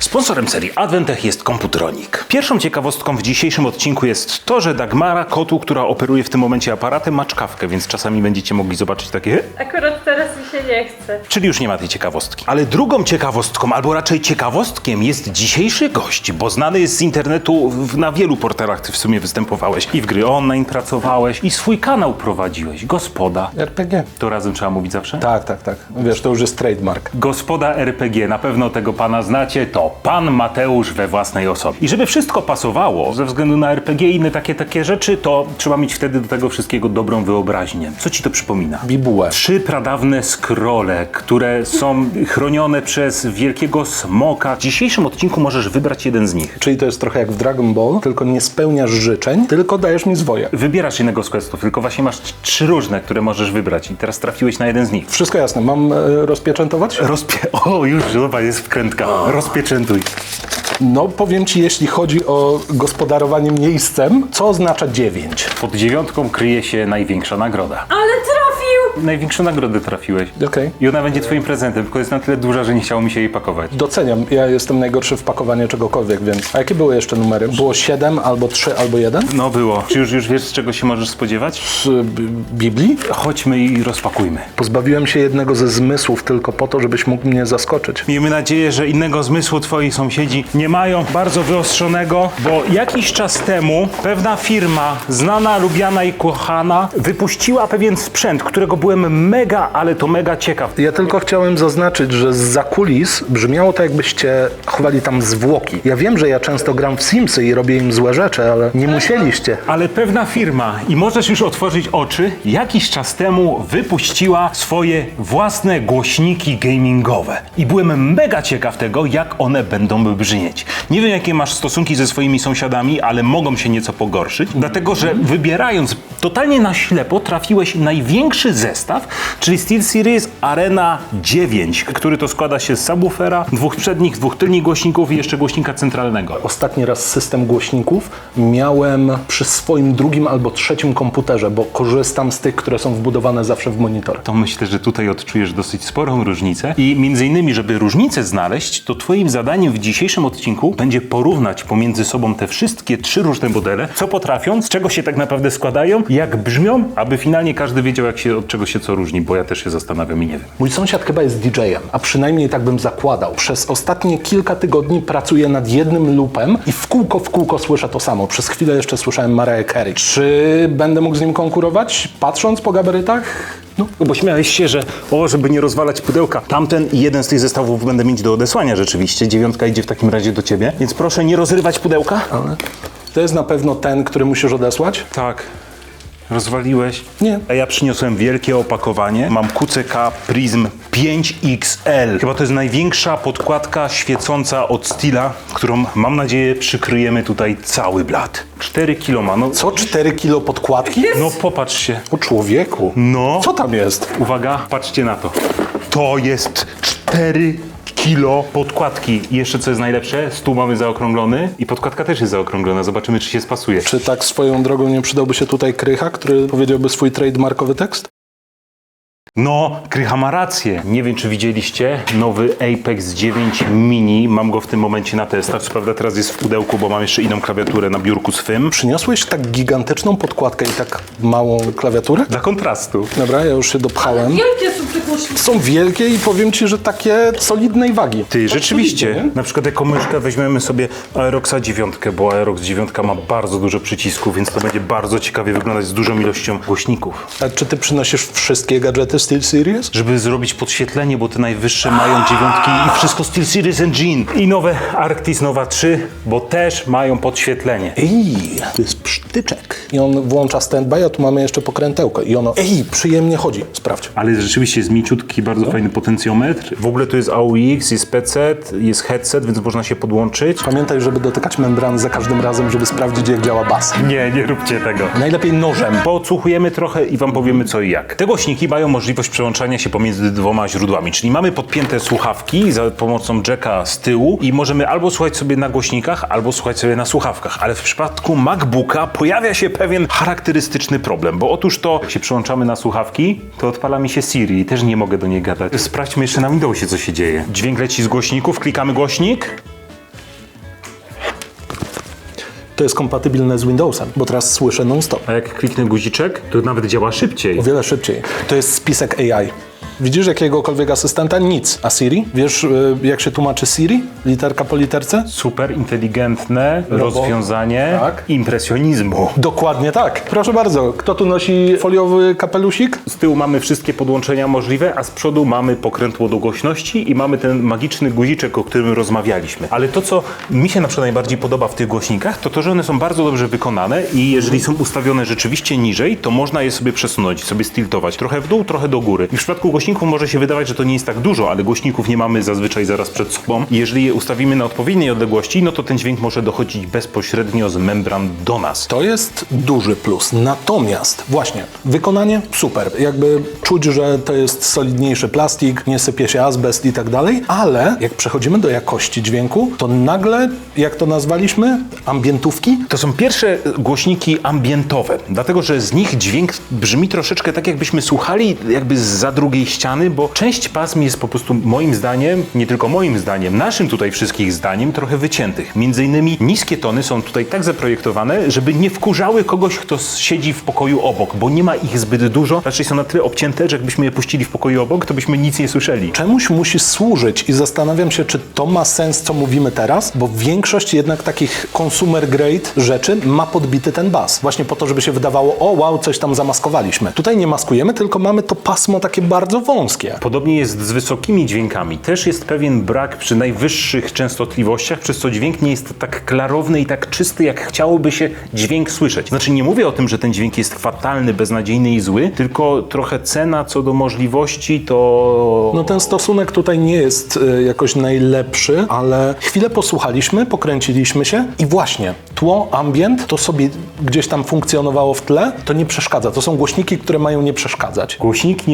Sponsorem serii Adventech jest Komputronik. Pierwszą ciekawostką w dzisiejszym odcinku jest to, że Dagmara, kotu, która operuje w tym momencie aparatem, ma czkawkę, więc czasami będziecie mogli zobaczyć takie... Akurat teraz się nie chce. Czyli już nie ma tej ciekawostki. Ale drugą ciekawostką, albo raczej ciekawostkiem jest dzisiejszy gość, bo znany jest z internetu w, na wielu portalach ty w sumie występowałeś. I w gry online pracowałeś, i swój kanał prowadziłeś. Gospoda. RPG. To razem trzeba mówić zawsze? Tak, tak, tak. Wiesz, to już jest trademark. Gospoda RPG, na pewno tego pana znacie, to pan Mateusz we własnej osobie. I żeby wszystko pasowało, ze względu na RPG i inne takie, takie rzeczy, to trzeba mieć wtedy do tego wszystkiego dobrą wyobraźnię. Co ci to przypomina? Bibułę. Trzy pradawne scrolle, które są chronione przez wielkiego smoka. W dzisiejszym odcinku możesz wybrać jeden z nich. Czyli to jest trochę jak w Dragon Ball, tylko nie spełniasz życzeń, tylko dajesz mi zwoje. Wybierasz jednego z questów, tylko właśnie masz tr- trzy różne, które możesz wybrać i teraz trafiłeś na jeden z nich. Wszystko jasne. Mam e, rozpieczętować? Rozpie... O, już, zobacz, jest wkrętka. Rozpieczętuj. No, powiem ci, jeśli chodzi o gospodarowanie miejscem, co oznacza 9? Pod dziewiątką kryje się największa nagroda. Ale trafił! Największą nagrodę trafiłeś. Okej. I ona będzie twoim prezentem, tylko jest na tyle duża, że nie chciało mi się jej pakować. Doceniam. Ja jestem najgorszy w pakowaniu czegokolwiek, więc... A jakie były jeszcze numery? Było 7, albo 3, albo 1? No było. Czy już, już wiesz, z czego się możesz spodziewać? Z y, Biblii? Chodźmy i rozpakujmy. Pozbawiłem się jednego ze zmysłów tylko po to, żebyś mógł mnie zaskoczyć. Miejmy nadzieję, że innego zmysłu twoi sąsiedzi nie mają bardzo wyostrzonego, bo jakiś czas temu pewna firma, znana, lubiana i kochana, wypuściła pewien sprzęt, którego byłem mega, ale to mega ciekaw. Ja tylko chciałem zaznaczyć, że z kulis brzmiało to, jakbyście chowali tam zwłoki. Ja wiem, że ja często gram w Simsy i robię im złe rzeczy, ale nie musieliście. Ale pewna firma, i możesz już otworzyć oczy, jakiś czas temu wypuściła swoje własne głośniki gamingowe. I byłem mega ciekaw tego, jak one będą brzmieć. Nie wiem, jakie masz stosunki ze swoimi sąsiadami, ale mogą się nieco pogorszyć, dlatego że wybierając totalnie na ślepo trafiłeś największy zestaw, czyli SteelSeries Arena 9, który to składa się z subwoofera, dwóch przednich, dwóch tylnych głośników i jeszcze głośnika centralnego. Ostatni raz system głośników miałem przy swoim drugim albo trzecim komputerze, bo korzystam z tych, które są wbudowane zawsze w monitor. to myślę, że tutaj odczujesz dosyć sporą różnicę. I między innymi, żeby różnicę znaleźć, to Twoim zadaniem w dzisiejszym odcinku będzie porównać pomiędzy sobą te wszystkie trzy różne modele, co potrafią, z czego się tak naprawdę składają, jak brzmią, aby finalnie każdy wiedział, jak się, od czego się co różni, bo ja też się zastanawiam i nie wiem. Mój sąsiad chyba jest DJ-em, a przynajmniej tak bym zakładał. Przez ostatnie kilka tygodni pracuję nad jednym loopem i w kółko, w kółko słyszę to samo. Przez chwilę jeszcze słyszałem Mariah Carey. Czy będę mógł z nim konkurować, patrząc po gabarytach? No, Bo śmiałeś się, że o, żeby nie rozwalać pudełka. Tamten i jeden z tych zestawów będę mieć do odesłania rzeczywiście. Dziewiątka idzie w takim razie do ciebie. Więc proszę nie rozrywać pudełka. ale to jest na pewno ten, który musisz odesłać? Tak. Rozwaliłeś? Nie. A ja przyniosłem wielkie opakowanie. Mam QCK Prism 5XL. Chyba to jest największa podkładka świecąca od Stila, którą mam nadzieję przykryjemy tutaj cały blat. 4 kilo ma. No, Co, 4 kilo podkładki? no popatrz się. O człowieku. No. Co tam jest? Uwaga, patrzcie na to. To jest 4 kilo podkładki. I jeszcze co jest najlepsze, stół mamy zaokrąglony i podkładka też jest zaokrąglona. Zobaczymy, czy się spasuje. Czy tak swoją drogą nie przydałby się tutaj Krycha, który powiedziałby swój trademarkowy tekst? No, Krycha ma rację. Nie wiem, czy widzieliście nowy Apex 9 Mini. Mam go w tym momencie na testach. Co prawda teraz jest w pudełku, bo mam jeszcze inną klawiaturę na biurku swym. Przyniosłeś tak gigantyczną podkładkę i tak małą klawiaturę? Dla kontrastu. Dobra, ja już się dopchałem. Wielkie są te głośniki. Są wielkie i powiem ci, że takie solidnej wagi. Ty, rzeczywiście. solidnie, nie? Na przykład jako myszkę weźmiemy sobie Aeroxa 9, bo Aerox 9 ma bardzo dużo przycisków, więc to będzie bardzo ciekawie wyglądać z dużą ilością głośników. A czy ty przynosisz wszystkie gadżety SteelSeries? Żeby zrobić podświetlenie, bo te najwyższe mają dziewiątki i wszystko SteelSeries Engine. I nowe Arctis Nova 3, bo też mają podświetlenie. Ej, to jest psztyczek. I on włącza standby, a tu mamy jeszcze pokrętełkę. I ono, ej, przyjemnie chodzi. Sprawdź. Ale rzeczywiście jest mięciutki, bardzo fajny potencjometr. W ogóle tu jest AUX, jest PC, jest headset, więc można się podłączyć. Pamiętaj, żeby dotykać membran za każdym razem, żeby sprawdzić, jak działa bas. Nie, nie róbcie tego. Najlepiej nożem. Podsłuchujemy trochę i wam powiemy co i jak. Te głośniki mają możliwość przełączania się pomiędzy dwoma źródłami, czyli mamy podpięte słuchawki za pomocą jacka z tyłu i możemy albo słuchać sobie na głośnikach, albo słuchać sobie na słuchawkach. Ale w przypadku MacBooka pojawia się pewien charakterystyczny problem, bo otóż to, jak się przyłączamy na słuchawki, to odpala mi się Siri i też nie mogę do niej gadać. Sprawdźmy jeszcze na Windowsie, co się dzieje. Dźwięk leci z głośników, klikamy głośnik. To jest kompatybilne z Windowsem, bo teraz słyszę non-stop. A jak kliknę guziczek, to nawet działa szybciej. O wiele szybciej. To jest spisek AI. Widzisz jakiegokolwiek asystenta? Nic. A Siri? Wiesz, y, jak się tłumaczy Siri? Literka po literce? Super inteligentne rozwiązanie Tak. impresjonizmu. Dokładnie tak. Proszę bardzo, kto tu nosi foliowy kapelusik? Z tyłu mamy wszystkie podłączenia możliwe, a z przodu mamy pokrętło do głośności i mamy ten magiczny guziczek, o którym rozmawialiśmy. Ale to, co mi się na przykład najbardziej podoba w tych głośnikach, to to, że one są bardzo dobrze wykonane i jeżeli są ustawione rzeczywiście niżej, to można je sobie przesunąć, sobie stiltować. Trochę w dół, trochę do góry. I w przypadku głośników może się wydawać, że to nie jest tak dużo, ale głośników nie mamy zazwyczaj zaraz przed sobą. I jeżeli je ustawimy na odpowiedniej odległości, no to ten dźwięk może dochodzić bezpośrednio z membran do nas. To jest duży plus. Natomiast właśnie, wykonanie super. Jakby czuć, że to jest solidniejszy plastik, nie sypie się azbest i tak dalej, ale jak przechodzimy do jakości dźwięku, to nagle, jak to nazwaliśmy, ambientówki, To są pierwsze głośniki ambientowe, dlatego że z nich dźwięk brzmi troszeczkę tak, jakbyśmy słuchali jakby za drugiej ściany, bo część pasm jest po prostu moim zdaniem, nie tylko moim zdaniem, naszym tutaj wszystkich zdaniem, trochę wyciętych. Między innymi niskie tony są tutaj tak zaprojektowane, żeby nie wkurzały kogoś, kto siedzi w pokoju obok, bo nie ma ich zbyt dużo, raczej są na tyle obcięte, że jakbyśmy je puścili w pokoju obok, to byśmy nic nie słyszeli. czemuś musi służyć i zastanawiam się, czy to ma sens, co mówimy teraz, bo większość jednak takich consumer grade rzeczy ma podbity ten bas. Właśnie po to, żeby się wydawało, o wow, coś tam zamaskowaliśmy. Tutaj nie maskujemy, tylko mamy to pasmo takie bardzo wąskie. Podobnie jest z wysokimi dźwiękami. Też jest pewien brak przy najwyższych częstotliwościach, przez co dźwięk nie jest tak klarowny i tak czysty, jak chciałoby się dźwięk słyszeć. Znaczy nie mówię o tym, że ten dźwięk jest fatalny, beznadziejny i zły, tylko trochę cena co do możliwości to... No ten stosunek tutaj nie jest y, jakoś najlepszy, ale chwilę posłuchaliśmy, pokręciliśmy się i właśnie tło, ambient, to sobie gdzieś tam funkcjonowało w tle, to nie przeszkadza. To są głośniki, które mają nie przeszkadzać. Głośniki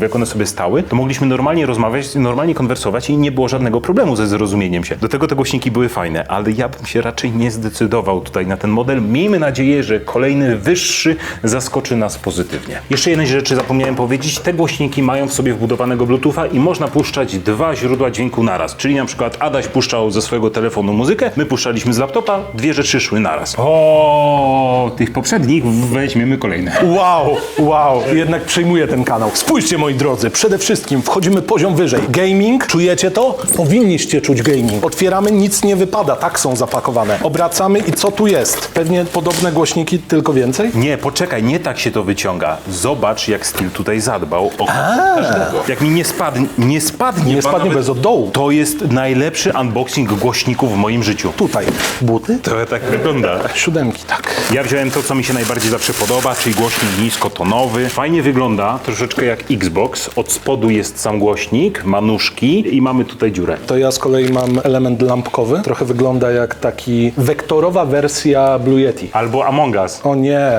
Jak one sobie stały, to mogliśmy normalnie rozmawiać, normalnie konwersować i nie było żadnego problemu ze zrozumieniem się. Do tego te głośniki były fajne, ale ja bym się raczej nie zdecydował tutaj na ten model. Miejmy nadzieję, że kolejny wyższy zaskoczy nas pozytywnie. Jeszcze jednej rzeczy zapomniałem powiedzieć. Te głośniki mają w sobie wbudowanego Bluetootha i można puszczać dwa źródła dźwięku naraz. Czyli na przykład Adaś puszczał ze swojego telefonu muzykę, my puszczaliśmy z laptopa, dwie rzeczy szły naraz. O, tych poprzednich weźmiemy kolejne. Wow, wow, jednak przyjmuję ten kanał. Spójrzcie moi drodzy, przede wszystkim wchodzimy poziom wyżej. Gaming, czujecie to? Powinniście czuć gaming. Otwieramy, nic nie wypada, tak są zapakowane. Obracamy i co tu jest? Pewnie podobne głośniki, tylko więcej? Nie, poczekaj, nie tak się to wyciąga. Zobacz, jak Steel tutaj zadbał o każdego. Jak mi nie spadnie, nie spadnie. Nie spadnie nawet- bez oddołu. To jest najlepszy unboxing głośników w moim życiu. Tutaj buty, To tak wygląda. siódemki, tak. Ja wziąłem to, co mi się najbardziej zawsze podoba, czyli głośnik niskotonowy. Fajnie wygląda, troszeczkę jak Xbox. Od spodu jest sam głośnik, ma nóżki i mamy tutaj dziurę. To ja z kolei mam element lampkowy. Trochę wygląda jak taki wektorowa wersja Blue Yeti. Albo Among Us. O nie.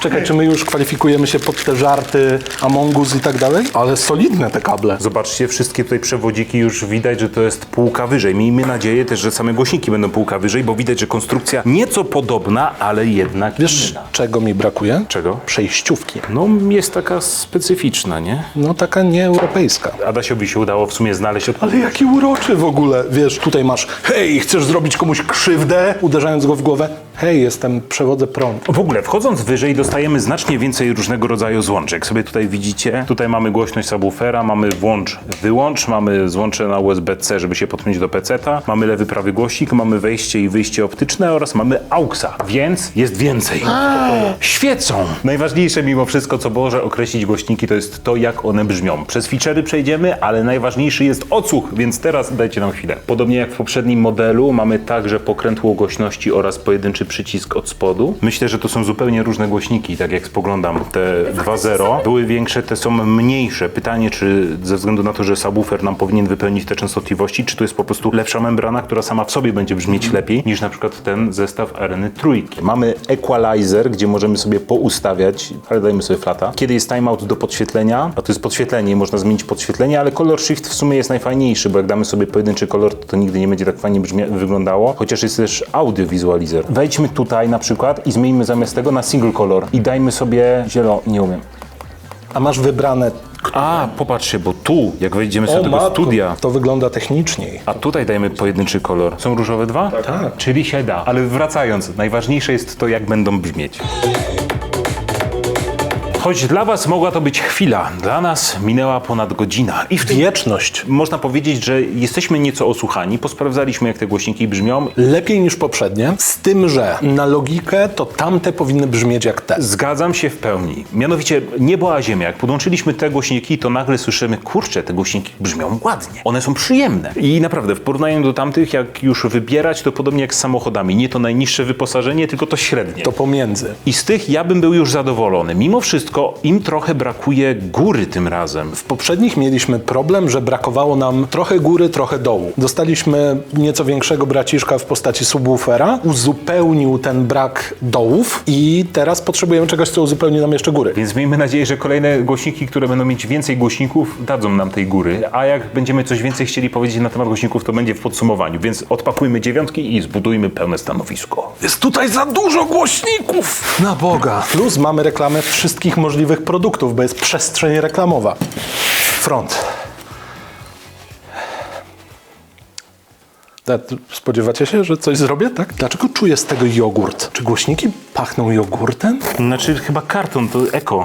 Czekaj, czy my już kwalifikujemy się pod te żarty Among Us i tak dalej? Ale solidne te kable. Zobaczcie, wszystkie tutaj przewodziki już widać, że to jest półka wyżej. Miejmy nadzieję też, że same głośniki będą półka wyżej, bo widać, że konstrukcja nieco podobna, ale jednak Wiesz, inna. czego mi brakuje? Czego? Przejściówki. No, jest taka specyficzna, nie? No taka nieeuropejska. Adasiowi się udało w sumie znaleźć od... Ale jaki uroczy w ogóle. Wiesz, tutaj masz, hej, chcesz zrobić komuś krzywdę? Uderzając go w głowę. Hej, jestem, przewodzę prąd. W ogóle, wchodząc wyżej, dostajemy znacznie więcej różnego rodzaju złączy. Jak sobie tutaj widzicie, tutaj mamy głośność subwoofera, mamy włącz, wyłącz, mamy złącze na USB-C, żeby się podpiąć do PC-ta, mamy lewy, prawy głośnik, mamy wejście i wyjście optyczne oraz mamy AUXa, więc jest więcej. Świecą! Najważniejsze mimo wszystko, co może określić głośniki, to jest to, jak one brzmią. Przez feature'y przejdziemy, ale najważniejszy jest odsłuch, więc teraz dajcie nam chwilę. Podobnie jak w poprzednim modelu, mamy także pokrętło głośności oraz pojedynczy przycisk od spodu. Myślę, że to są zupełnie różne głośniki, tak jak spoglądam. Te 2.0 były większe, te są mniejsze. Pytanie, czy ze względu na to, że subwoofer nam powinien wypełnić te częstotliwości, czy to jest po prostu lepsza membrana, która sama w sobie będzie brzmieć lepiej niż na przykład ten zestaw Areny trójki. Mamy equalizer, gdzie możemy sobie poustawiać, ale dajmy sobie flata. Kiedy jest timeout do podświetlenia, a to jest podświetlenie i można zmienić podświetlenie, ale color shift w sumie jest najfajniejszy, bo jak damy sobie pojedynczy kolor, to, to nigdy nie będzie tak fajnie brzmia- wyglądało, chociaż jest też audio wizualizer. Wejdźmy tutaj na przykład i zmieńmy zamiast tego na single color i dajmy sobie zielony, nie umiem. A masz wybrane A, popatrzcie, bo tu, jak wejdziemy sobie do tego matko, studia, To wygląda techniczniej. a tutaj dajemy pojedynczy kolor. Są różowe dwa? Tak. Czyli się da. Ale wracając, najważniejsze jest to, jak będą brzmieć. Choć dla was mogła to być chwila, dla nas minęła ponad godzina. I w tym Wieczność. można powiedzieć, że jesteśmy nieco osłuchani, posprawdzaliśmy, jak te głośniki brzmią. Lepiej niż poprzednie, z tym, że na logikę to tamte powinny brzmieć jak te. Zgadzam się w pełni. Mianowicie niebo a ziemia. Jak podłączyliśmy te głośniki, to nagle słyszymy, kurczę, te głośniki brzmią ładnie. One są przyjemne. I naprawdę, w porównaniu do tamtych, jak już wybierać, to podobnie jak z samochodami. Nie to najniższe wyposażenie, tylko to średnie. To pomiędzy. I z tych ja bym był już zadowolony. Mimo wszystko im trochę brakuje góry tym razem. W poprzednich mieliśmy problem, że brakowało nam trochę góry, trochę dołu. Dostaliśmy nieco większego braciszka w postaci subwoofera, uzupełnił ten brak dołów i teraz potrzebujemy czegoś, co uzupełni nam jeszcze góry. Więc miejmy nadzieję, że kolejne głośniki, które będą mieć więcej głośników, dadzą nam tej góry. A jak będziemy coś więcej chcieli powiedzieć na temat głośników, to będzie w podsumowaniu. Więc odpakujmy dziewiątki i zbudujmy pełne stanowisko. Jest tutaj za dużo głośników! Na Boga! Plus mamy reklamę wszystkich możliwych produktów, bo jest przestrzeń reklamowa. Front. Spodziewacie się, że coś zrobię, tak? Dlaczego czuję z tego jogurt? Czy głośniki pachną jogurtem? Znaczy chyba karton, to eko.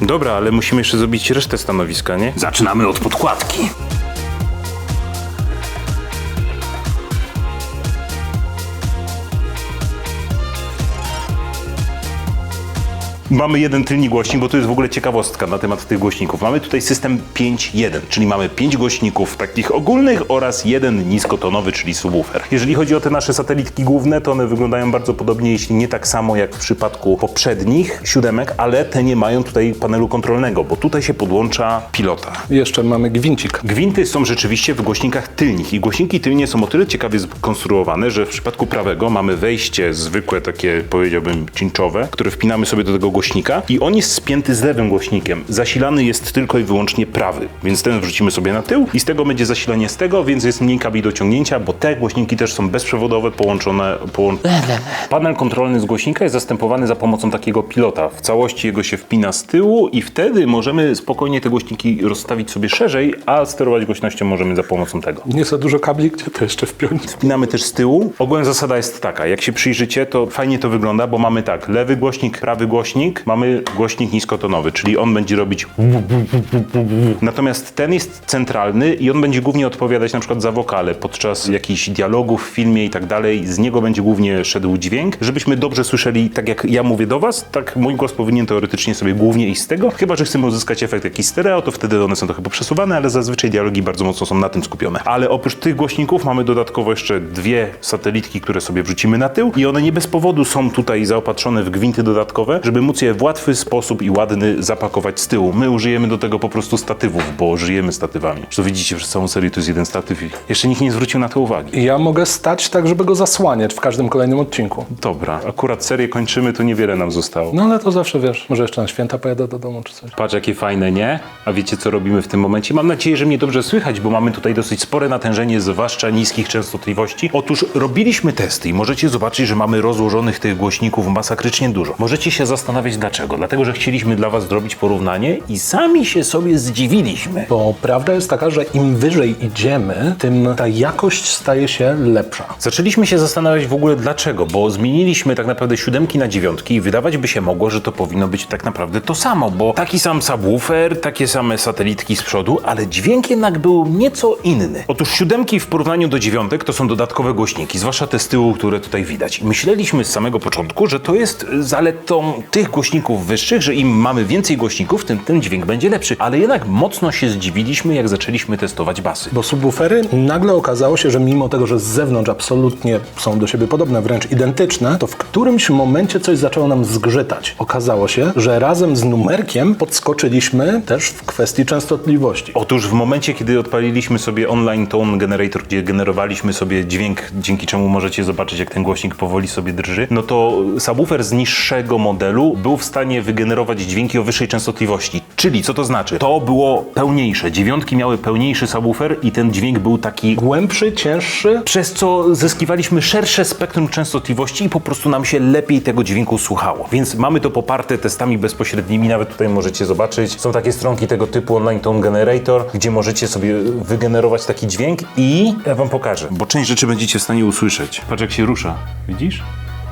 Dobra, ale musimy jeszcze zrobić resztę stanowiska, nie? Zaczynamy od podkładki. Mamy jeden tylny głośnik, bo to jest w ogóle ciekawostka na temat tych głośników. Mamy tutaj system 5.1, czyli mamy 5 głośników takich ogólnych oraz jeden niskotonowy, czyli subwoofer. Jeżeli chodzi o te nasze satelitki główne, to one wyglądają bardzo podobnie, jeśli nie tak samo jak w przypadku poprzednich siódemek, ale te nie mają tutaj panelu kontrolnego, bo tutaj się podłącza pilota. Jeszcze mamy gwincik. Gwinty są rzeczywiście w głośnikach tylnych i głośniki tylnie są o tyle ciekawie skonstruowane, że w przypadku prawego mamy wejście zwykłe, takie powiedziałbym cinczowe, które wpinamy sobie do tego głośnika i on jest spięty z lewym głośnikiem. Zasilany jest tylko i wyłącznie prawy, więc ten wrzucimy sobie na tył i z tego będzie zasilanie z tego, więc jest mniej kabli do ciągnięcia, bo te głośniki też są bezprzewodowe, połączone... Połą... Panel kontrolny z głośnika jest zastępowany za pomocą takiego pilota. W całości jego się wpina z tyłu i wtedy możemy spokojnie te głośniki rozstawić sobie szerzej, a sterować głośnością możemy za pomocą tego. Nie za dużo kabli, gdzie to jeszcze wpiąć? Wpinamy też z tyłu. Ogólnie zasada jest taka, jak się przyjrzycie, to fajnie to wygląda, bo mamy tak, lewy głośnik, prawy głośnik, mamy głośnik niskotonowy, czyli on będzie robić Natomiast ten jest centralny i on będzie głównie odpowiadać na przykład za wokale podczas jakichś dialogów w filmie i tak dalej. Z niego będzie głównie szedł dźwięk, żebyśmy dobrze słyszeli, tak jak ja mówię do was, tak mój głos powinien teoretycznie sobie głównie iść z tego. Chyba, że chcemy uzyskać efekt jakiś stereo, to wtedy one są trochę poprzesuwane, ale zazwyczaj dialogi bardzo mocno są na tym skupione. Ale oprócz tych głośników mamy dodatkowo jeszcze dwie satelitki, które sobie wrzucimy na tył i one nie bez powodu są tutaj zaopatrzone w gwinty dodatkowe, żeby móc je w łatwy sposób i ładny zapakować z tyłu. My użyjemy do tego po prostu statywów, bo żyjemy statywami. Zresztą widzicie, przez całą serię to jest jeden statyw i jeszcze nikt nie zwrócił na to uwagi. Ja mogę stać tak, żeby go zasłaniać w każdym kolejnym odcinku. Dobra, akurat serię kończymy, to niewiele nam zostało. No ale to zawsze wiesz, może jeszcze na święta pojadę do domu czy coś. Patrz, jakie fajne, nie? A wiecie, co robimy w tym momencie? Mam nadzieję, że mnie dobrze słychać, bo mamy tutaj dosyć spore natężenie, zwłaszcza niskich częstotliwości. Otóż robiliśmy testy i możecie zobaczyć, że mamy rozłożonych tych głośników masakrycznie dużo. Możecie się zastanawiać dlaczego. Dlatego, że chcieliśmy dla Was zrobić porównanie i sami się sobie zdziwiliśmy. Bo prawda jest taka, że im wyżej idziemy, tym ta jakość staje się lepsza. Zaczęliśmy się zastanawiać w ogóle dlaczego, bo zmieniliśmy tak naprawdę siódemki na dziewiątki i wydawać by się mogło, że to powinno być tak naprawdę to samo, bo taki sam subwoofer, takie same satelitki z przodu, ale dźwięk jednak był nieco inny. Otóż siódemki w porównaniu do dziewiątek to są dodatkowe głośniki, zwłaszcza te z tyłu, które tutaj widać. I myśleliśmy z samego początku, że to jest zaletą tych głośników wyższych, że im mamy więcej głośników, tym ten dźwięk będzie lepszy. Ale jednak mocno się zdziwiliśmy, jak zaczęliśmy testować basy. Bo subwoofery nagle okazało się, że mimo tego, że z zewnątrz absolutnie są do siebie podobne, wręcz identyczne, to w którymś momencie coś zaczęło nam zgrzytać. Okazało się, że razem z numerkiem podskoczyliśmy też w kwestii częstotliwości. Otóż w momencie, kiedy odpaliliśmy sobie online tone generator, gdzie generowaliśmy sobie dźwięk, dzięki czemu możecie zobaczyć, jak ten głośnik powoli sobie drży, no to subwoofer z niższego modelu był był w stanie wygenerować dźwięki o wyższej częstotliwości. Czyli co to znaczy? To było pełniejsze. Dziewiątki miały pełniejszy subwoofer i ten dźwięk był taki Głębszy, cięższy. przez co zyskiwaliśmy szersze spektrum częstotliwości i po prostu nam się lepiej tego dźwięku słuchało. Więc mamy to poparte testami bezpośrednimi, nawet tutaj możecie zobaczyć. Są takie stronki tego typu Online Tone Generator, gdzie możecie sobie wygenerować taki dźwięk i ja wam pokażę, bo część rzeczy będziecie w stanie usłyszeć. Patrz jak się rusza, widzisz?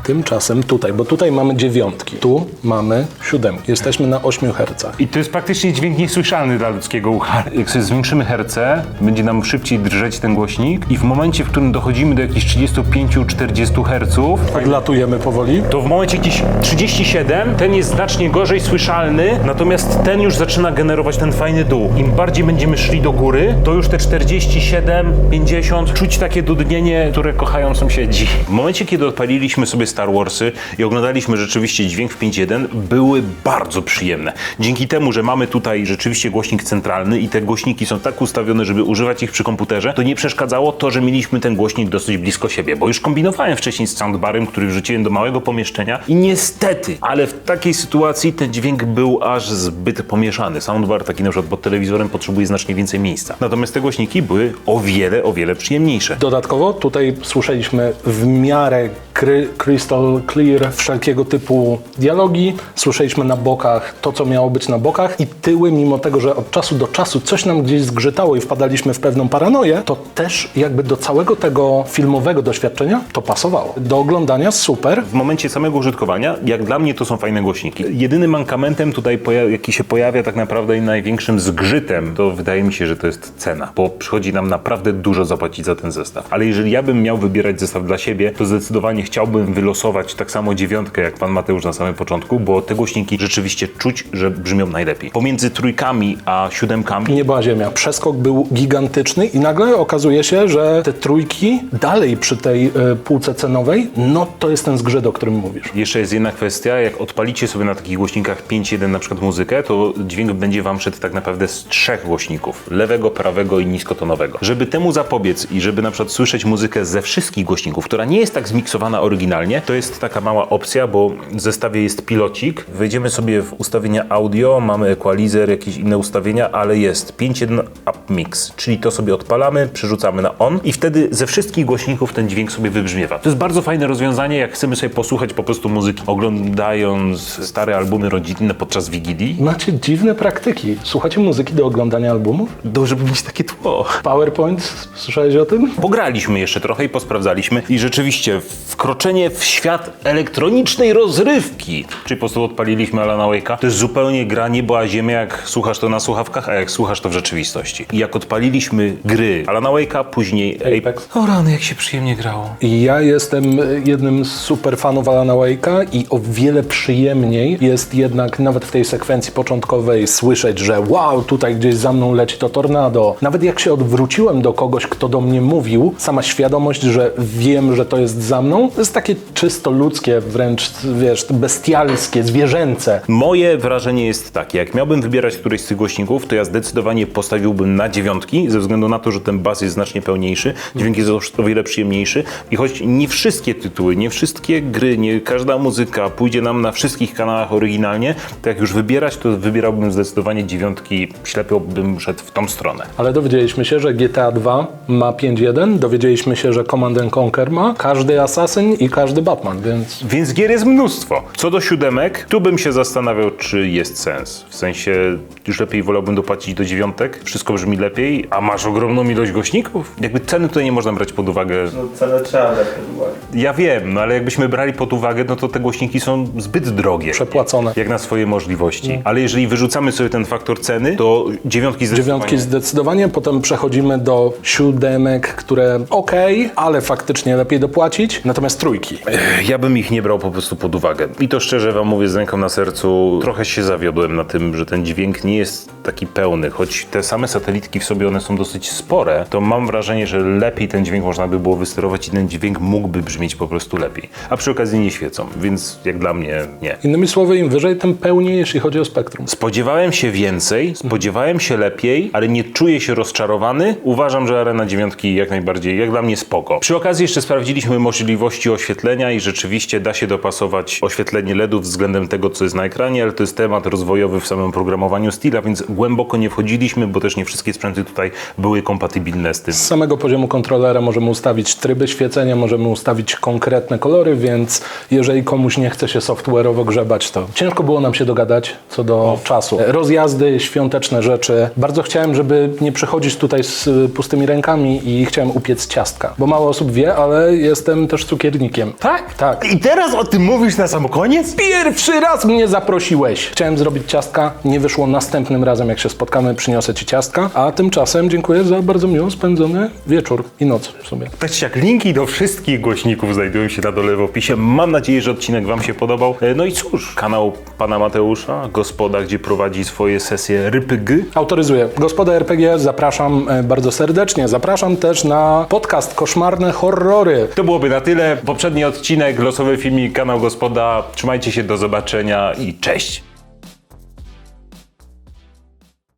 Tymczasem tutaj, bo tutaj mamy dziewiątki, tu mamy siódemki. Jesteśmy na 8 Hz. I to jest praktycznie dźwięk niesłyszalny dla ludzkiego ucha. Jak sobie zwiększymy herce, będzie nam szybciej drżeć ten głośnik i w momencie, w którym dochodzimy do jakichś 35-40 Hz, Odlatujemy powoli. to w momencie jakiś 37, ten jest znacznie gorzej słyszalny, natomiast ten już zaczyna generować ten fajny dół. Im bardziej będziemy szli do góry, to już te 47, 50, czuć takie dudnienie, które kochają sąsiedzi. W momencie, kiedy odpaliliśmy sobie Star Warsy i oglądaliśmy rzeczywiście dźwięk w 5.1, były bardzo przyjemne. Dzięki temu, że mamy tutaj rzeczywiście głośnik centralny i te głośniki są tak ustawione, żeby używać ich przy komputerze, to nie przeszkadzało to, że mieliśmy ten głośnik dosyć blisko siebie, bo już kombinowałem wcześniej z soundbarem, który wrzuciłem do małego pomieszczenia i niestety, ale w takiej sytuacji ten dźwięk był aż zbyt pomieszany. Soundbar taki na przykład pod telewizorem potrzebuje znacznie więcej miejsca. Natomiast te głośniki były o wiele, o wiele przyjemniejsze. Dodatkowo tutaj słyszeliśmy w miarę cry, crystal clear wszelkiego typu dialogi. Słyszeliśmy na bokach to, co miało być na bokach i tyły, mimo tego, że od czasu do czasu coś nam gdzieś zgrzytało i wpadaliśmy w pewną paranoję, to też jakby do całego tego filmowego doświadczenia to pasowało. Do oglądania super. W momencie samego użytkowania, jak dla mnie to są fajne głośniki. Jedynym mankamentem tutaj, jaki się pojawia tak naprawdę i największym zgrzytem, to wydaje mi się, że to jest cena, bo przychodzi nam naprawdę dużo zapłacić za ten zestaw. Ale jeżeli ja bym miał wybierać zestaw dla siebie, to zdecydowanie chciałbym wylosować tak samo dziewiątkę, jak pan Mateusz na samym początku, bo te głośniki rzeczywiście czuć, że brzmią najlepiej. Pomiędzy trójkami a siódemkami Nie była ziemia. Przeskok był gigantyczny i nagle okazuje się, że te trójki dalej przy tej y, półce cenowej, no to jest ten zgrzyt, o którym mówisz. Jeszcze jest jedna kwestia, jak odpalicie sobie na takich głośnikach 5.1 na przykład muzykę, to dźwięk będzie wam szedł tak naprawdę z trzech głośników, lewego, prawego i niskotonowego. Żeby temu zapobiec i żeby na przykład słyszeć muzykę ze wszystkich głośników, która nie jest tak zmiksowana oryginalnie, to jest taka mała opcja, bo w zestawie jest pilocik. Wejdziemy sobie w ustawienia audio, mamy equalizer, jakieś inne ustawienia, ale jest 5.1 Up Mix, czyli to sobie odpalamy, przerzucamy na on i wtedy ze wszystkich głośników ten dźwięk sobie wybrzmiewa. To jest bardzo fajne rozwiązanie, jak chcemy sobie posłuchać po prostu muzyki, oglądając stare albumy rodzinne podczas Wigilii. Macie dziwne praktyki. Słuchacie muzyki do oglądania albumów? Dobrze by mieć takie tło. PowerPoint, słyszałeś o tym? Pograliśmy jeszcze trochę i posprawdzaliśmy i rzeczywiście wkroczenie w świat elektronicznej rozrywki, czyli po prostu odpaliliśmy Alana Wake'a, to jest zupełnie gra niebo a ziemia, jak słuchasz to na słuchawkach, a jak słuchasz to w rzeczywistości. I jak odpaliliśmy gry Alana Wake'a, później Apex. O rany, jak się przyjemnie grało. I Ja jestem jednym z super fanów Alana Wake'a i o wiele przyjemniej jest jednak nawet w tej sekwencji początkowej słyszeć, że wow, tutaj gdzieś za mną leci to tornado. Nawet jak się odwróciłem do kogoś, kto do mnie mówił, sama świadomość, że wiem, że to jest za mną, to jest takie czysto ludzkie, wręcz, wiesz, bestialskie, zwierzęce. Moje wrażenie jest takie, jak miałbym wybierać któryś z tych głośników, to ja zdecydowanie postawiłbym na dziewiątki, ze względu na to, że ten bas jest znacznie pełniejszy, dźwięk jest o wiele przyjemniejszy. I choć nie wszystkie tytuły, nie wszystkie gry, nie każda muzyka pójdzie nam na wszystkich kanałach oryginalnie, to jak już wybierać, to wybierałbym zdecydowanie dziewiątki, ślepio bym szedł w tą stronę. Ale dowiedzieliśmy się, że GTA 2 ma 5.1, dowiedzieliśmy się, że Command and Conquer ma. Każdy Assassin i każdy Batman, więc Więc gier jest mnóstwo. Co do siódemek, tu bym się zastanawiał, czy jest sens. W sensie, już lepiej wolałbym dopłacić do dziewiątek, wszystko brzmi lepiej, a masz ogromną ilość głośników. Jakby ceny tutaj nie można brać pod uwagę. No cenę trzeba brać pod uwagę. Ja wiem, no ale jakbyśmy brali pod uwagę, no to te głośniki są zbyt drogie. przepłacone. Jak na swoje możliwości. Ale jeżeli wyrzucamy sobie ten faktor ceny, to dziewiątki zdecydowanie... Dziewiątki zdecydowanie, potem przechodzimy do siódemek, które ok, ale faktycznie lepiej dopłacić, natomiast trójki. Ja bym ich nie brał po prostu pod uwagę. I to szczerze wam mówię z ręką na sercu, trochę się zawiodłem na tym, że ten dźwięk nie jest taki pełny. Choć te same satelitki w sobie one są dosyć spore, to mam wrażenie, że lepiej ten dźwięk można by było wysterować i ten dźwięk mógłby brzmieć po prostu lepiej. A przy okazji nie świecą, więc jak dla mnie nie. Innymi słowy, im wyżej, tym pełniej, jeśli chodzi o spektrum. Spodziewałem się więcej, spodziewałem się lepiej, ale nie czuję się rozczarowany. Uważam, że Arena dziewiątki jak najbardziej, jak dla mnie spoko. Przy okazji jeszcze sprawdziliśmy możliwości oświetlenia dopasowania i rzeczywiście da się dopasować oświetlenie LEDów względem tego, co jest na ekranie, ale to jest temat rozwojowy w samym programowaniu Steela, więc głęboko nie wchodziliśmy, bo też nie wszystkie sprzęty tutaj były kompatybilne z tym. Z samego poziomu kontrolera możemy ustawić tryby świecenia, możemy ustawić konkretne kolory, więc jeżeli komuś nie chce się software'owo grzebać, to ciężko było nam się dogadać co do czasu. Rozjazdy, świąteczne rzeczy. Bardzo chciałem, żeby nie przychodzić tutaj z y, pustymi rękami i chciałem upiec ciastka, bo mało osób wie, ale jestem też cukiernikiem. Tak? Tak. I teraz o tym mówisz na sam koniec? Pierwszy raz mnie zaprosiłeś. Chciałem zrobić ciastka, nie wyszło następnym razem, jak się spotkamy, przyniosę ci ciastka. A tymczasem dziękuję za bardzo miło spędzony wieczór i noc w sumie. Tak czy linki do wszystkich głośników znajdują się na dole w opisie. Mam nadzieję, że odcinek Wam się podobał. E, No i cóż, kanał pana Mateusza, gospoda, gdzie prowadzi swoje sesje rypygy. Autoryzuję. Gospoda RPG zapraszam e, bardzo serdecznie. Zapraszam też na podcast Koszmarne Horrory. To byłoby na tyle. Poprzedni odcinek, losowy filmik, kanał gospoda. Trzymajcie się, do zobaczenia i cześć!